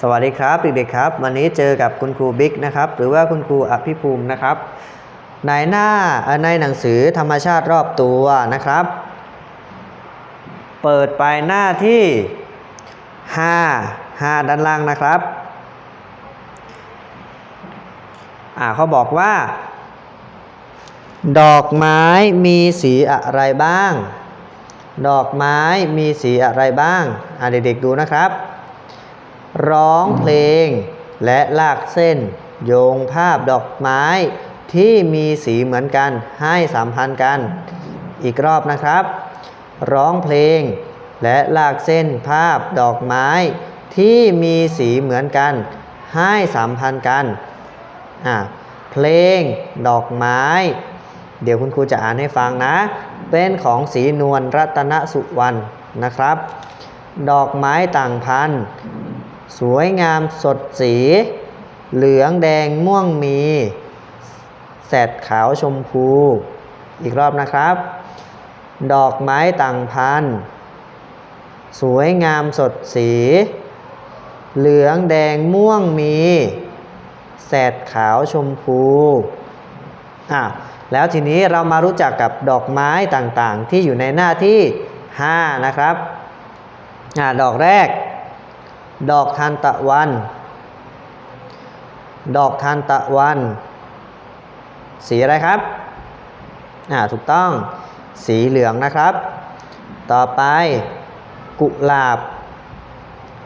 สวัสดีครับเด็กๆครับ วันนี้เจอกับคุณครูบิ๊กนะครับ หรือว่าคุณครูอภิภูมินะครับ ในหน้าในหนังสือธรรมชาติรอบตัวนะครับ เปิดไปหน้าที่ 5 5 ด้านล่างนะครับอ่าเขาบอกว่า ดอกไม้มีสีอะไรบ้าง ดอกไม้มีสีอะไรบ้างอ่าเด็กๆดูนะครับ ร้องเพลง และลากเส้น โยงภาพดอกไม้ที่มีสีเหมือนกันให้สัมพันธ์กัน อีกรอบนะครับ ร้องเพลง และลากเส้นภาพดอกไม้ที่มีสีเหมือนกัน ให้สัมพันธ์กันอะเพลง ดอกไม้ เดี๋ยวคุณครูจะอ่านให้ฟังนะ เป็นของสีนวลรัตนสุวรรณนะครับ ดอกไม้ต่างพัน สวยงามสดสี เหลืองแดงม่วงมี แสดขาวชมพู อีกรอบนะครับ ดอกไม้ต่างพัน สวยงามสดสี เหลืองแดงม่วงมี แสดขาวชมพูอะแล้วทีนี้เรามารู้จักกับดอกไม้ต่างๆ ที่อยู่ในหน้าที่ 5 นะครับอะดอกแรก ดอกทานตะวัน ดอกทานตะวัน สีอะไรครับ อ่า ถูกต้อง สีเหลืองนะครับ ต่อไป กุหลาบ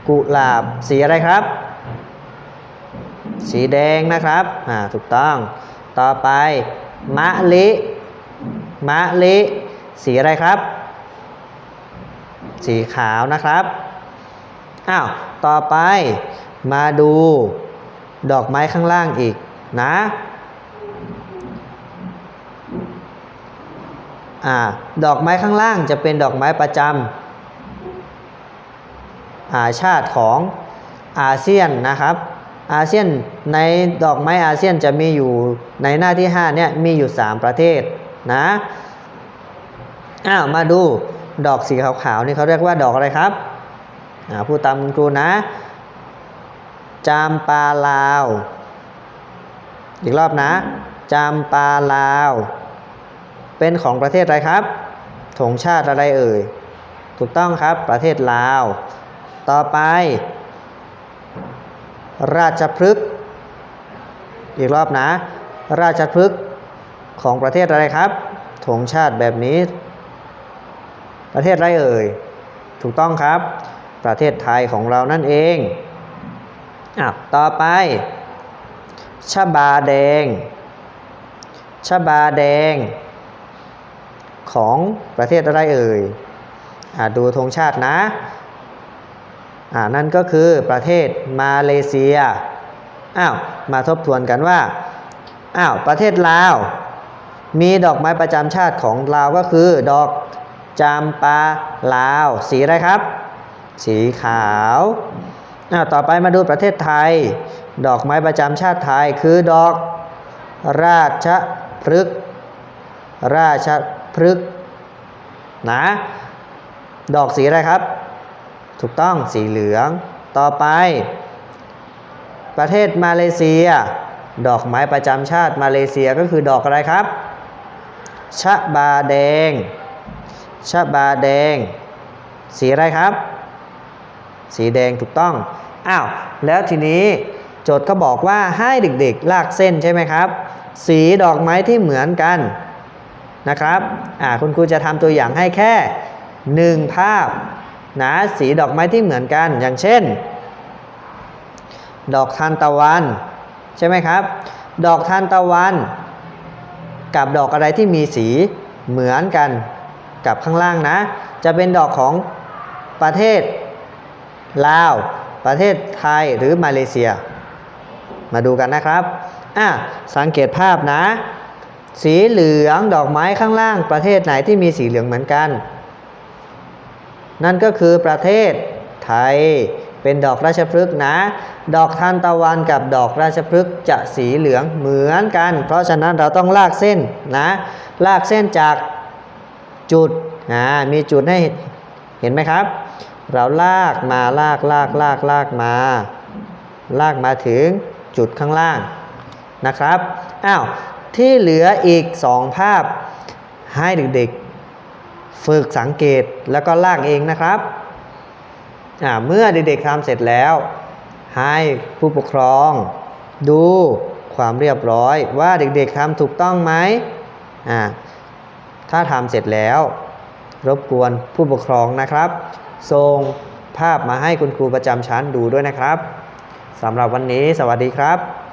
กุหลาบ สีอะไรครับ สีแดงนะครับ อ่า ถูกต้อง ต่อไป มะลิ มะลิ สีอะไรครับ สีขาวนะครับอ้าว ต่อไปมาดูดอกไม้ข้างล่างอีกนะอ่าดอกไม้ข้างล่างจะเป็นดอกไม้ประจำอาชาติของอาเซียนนะครับ อาเซียนในดอกไม้อาเซียนจะมีอยู่ในหน้าที่5เนี่ยมีอยู่ 3 ประเทศนะอ้าวมาดูดอกสีขาวๆนี่เขาเรียกว่าดอกอะไรครับ พูดตามคุณครูนะ จามปาลาว อีกรอบนะ จามปาลาว เป็นของประเทศอะไรครับธงชาติอะไรเอ่ย ถูกต้องครับ ประเทศลาว ต่อไป ราชพฤกษ์ อีกรอบนะ ราชพฤกษ์ของประเทศอะไรครับธงชาติแบบนี้ ประเทศอะไรเอ่ย ถูกต้องครับ ประเทศไทยของเรานั่นเองอะต่อไปชบาแดงชบาแดง ของประเทศอะไรเอ่ยอะดูธงชาตินะอ่านั่นก็คือประเทศมาเลเซียอ้าวมาทบทวนกันว่าอ้าวประเทศลาว มีดอกไม้ประจำชาติของลาวก็คือดอกจามปาลาว สีอะไรครับ สีขาวอ่าต่อไปมาดูประเทศไทย ดอกไม้ประจำชาติไทยคือดอกราชพฤกษ์ราชพฤกษ์นะดอกสีอะไรครับ ถูกต้องสีเหลือง ต่อไป ประเทศมาเลเซีย ดอกไม้ประจำชาติมาเลเซียก็คือดอกอะไรครับ ชะบาแดง ชะบาแดง สีอะไรครับ สีแดงถูกต้อง อ้าว แล้วทีนี้โจทย์ก็บอกว่าให้เด็กๆ ลากเส้นใช่ไหมครับ สีดอกไม้ที่เหมือนกันนะครับ อ่า คุณครูจะทำตัวอย่างให้แค่หนึ่งภาพนะสีดอกไม้ที่เหมือนกัน อย่างเช่น ดอกทานตะวัน ใช่ไหมครับ ดอกทานตะวัน กับดอกอะไรที่มีสีเหมือนกันกับข้างล่างนะ จะเป็นดอกของประเทศ ลาว ประเทศไทยหรือมาเลเซีย มาดูกันนะครับอะสังเกตภาพนะ สีเหลืองดอกไม้ข้างล่างประเทศไหนที่มีสีเหลืองเหมือนกัน นั่นก็คือประเทศไทยเป็นดอกราชพฤกษ์นะ ดอกทานตะวันกับดอกราชพฤกษ์จะสีเหลืองเหมือนกัน เพราะฉะนั้นเราต้องลากเส้นนะ ลากเส้นจากจุดนะมีจุดให้เห็นไหมครับ เราลากมาลากลากลากลากมา ลากมาถึงจุดข้างล่างนะครับอ้าวที่เหลืออีก 2 ภาพให้เด็กๆ ฝึกสังเกตแล้วก็ลากเองนะครับอ่าเมื่อเด็กๆทำเสร็จแล้ว ให้ผู้ปกครอง ดูความเรียบร้อยว่าเด็กๆทำถูกต้องไหมอ่าถ้าทำเสร็จแล้ว รบกวนผู้ปกครองนะครับ ส่งภาพมาให้คุณครูประจำชั้นดูด้วยนะครับสำหรับวันนี้สวัสดีครับ